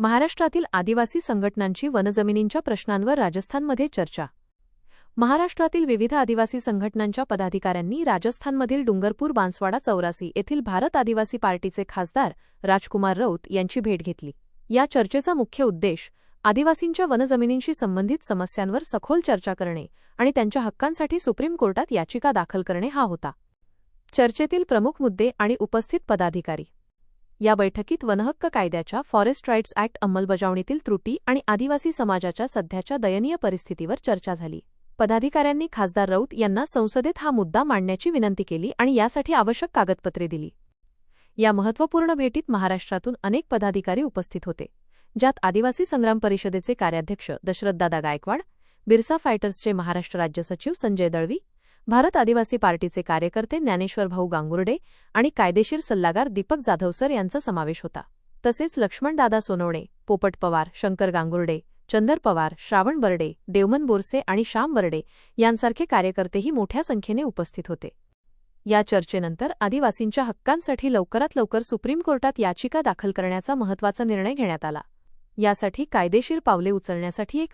महाराष्ट्रातील आदिवासी संघटनांची वनजमिनींच्या प्रश्नांवर राजस्थानमध्ये चर्चा. महाराष्ट्रातील विविध आदिवासी संघटनांच्या पदाधिकाऱ्यांनी राजस्थानमधील डुंगरपूर बांसवाडा चौरासी येथील भारत आदिवासी पार्टीचे खासदार राजकुमार रौत यांची भेट घेतली. या चर्चेचा मुख्य उद्देश आदिवासींच्या वनजमिनींशी संबंधित समस्यांवर सखोल चर्चा करणे आणि त्यांच्या हक्कांसाठी सुप्रीम कोर्टात याचिका दाखल करणे हा होता. चर्चेतील प्रमुख मुद्दे आणि उपस्थित पदाधिकारी या बैठकीत वनहक्क कायद्याच्या फॉरेस्ट राईट्स ऍक्ट अंमलबजावणीतील त्रुटी आणि आदिवासी समाजाच्या सध्याच्या दयनीय परिस्थितीवर चर्चा झाली. पदाधिकाऱ्यांनी खासदार राऊत यांना संसदेत हा मुद्दा मांडण्याची विनंती केली आणि यासाठी आवश्यक कागदपत्रे दिली. या महत्त्वपूर्ण भेटीत महाराष्ट्रातून अनेक पदाधिकारी उपस्थित होते ज्यात आदिवासी संग्राम परिषदेचे कार्याध्यक्ष दशरथदादा गायकवाड बिरसा फायटर्सचे महाराष्ट्र राज्य सचिव संजय दळवी भारत आदिवासी पार्टीचे कार्यकर्ते ज्ञानेश्वर भाऊ गांगुर्डे आणि कायदेशीर सल्लागार दीपक जाधवसर यांचा समावेश होता. तसेच लक्ष्मणदादा सोनवणे पोपट पवार शंकर गांगुर्डे चंदर पवार श्रावण बर्डे देवमन बोरसे आणि श्याम बर्डे यांसारखे कार्यकर्तेही मोठ्या संख्येने उपस्थित होते. या चर्चेनंतर आदिवासींच्या हक्कांसाठी लवकरात लवकर सुप्रीम कोर्टात याचिका दाखल करण्याचा महत्त्वाचा निर्णय घेण्यात आला. यासाठी कायदेशीर पावले उचलण्यासाठी एक